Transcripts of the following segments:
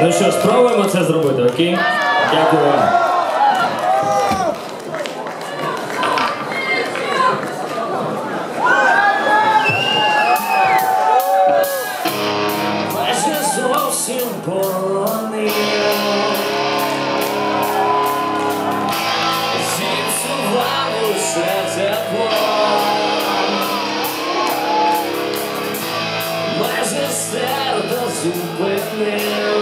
Ну що, спробуємо це зробити, окей? Дякую вам. Майже зовсім полонив. Зіпсував усе тепло. Зупинив.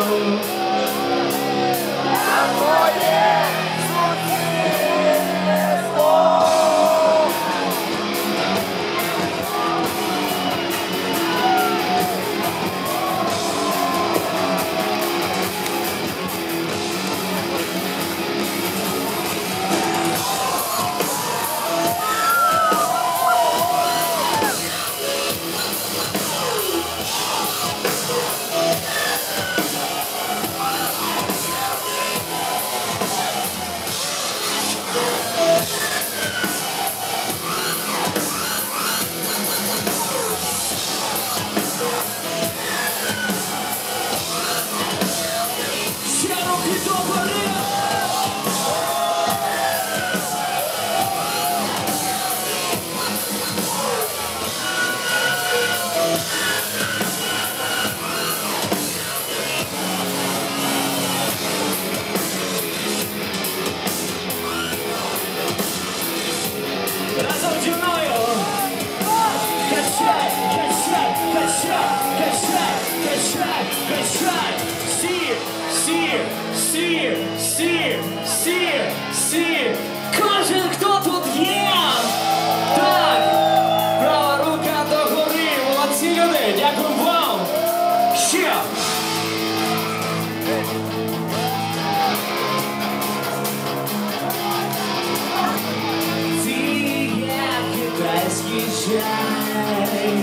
Всі, всі, всі! Кожен, хто тут є! Так! Права рука догори! Молодці люди! Дякую вам! Ще! Ти як китайський чай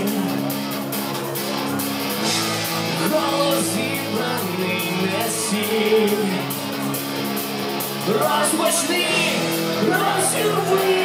Голос зібраний несі Розпочни, розірви